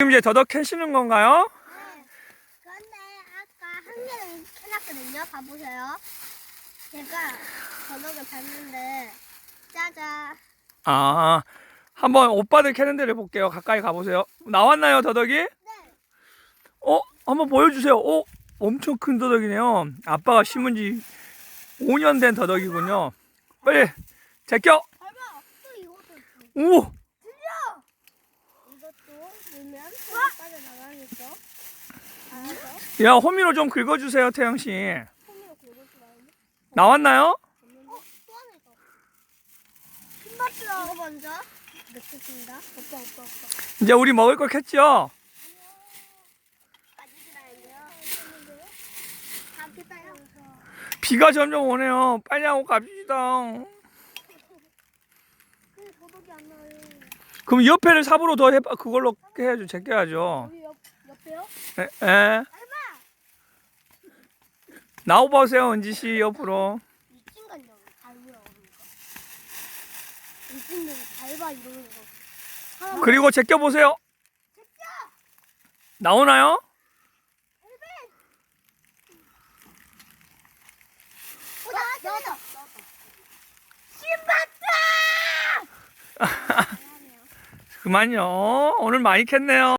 지금 이제 더덕 캐시는 건가요? 네. 그런데 아까 한 개는 캐놨거든요. 봐보세요. 제가 저녁을 봤는데 짜잔. 아, 한번 오빠들 캐는 데를 볼게요. 가까이 가보세요. 나왔나요, 더덕이? 네. 어, 한번 보여주세요. 오, 엄청 큰 더덕이네요. 아빠가 심은 지 5년 된 더덕이군요. 빨리 제껴. 봐봐. 또 이것도 있어. 오, 넣으면 빠져나가겠죠. 알아서. 야 호미로 좀 긁어주세요, 태영 씨. 손으로 긁을 줄 아는데. 나왔나요? 어? 또 하나. 이거 먼저 넣겠습니다. 오빠 오빠 오빠. 이제 우리 먹을 걸 캤죠? 빠지지 말고요. 다 겠다요 비가 점점 오네요. 빨리 하고 갑시다. 안. 그럼 옆에를 삽으로 더 해, 그걸로 해야죠. 제껴야죠. 여기 옆, 옆에요? 에, 에. 나와보세요, 은지 씨 옆으로. 미친간요. 밟으라고 그러니까. 미친놈 밟아 이러는 거. 사람 그리고 제껴보세요. 나오나요? 어, 나왔다. 나왔다. 그만요. 오늘 많이 캤네요.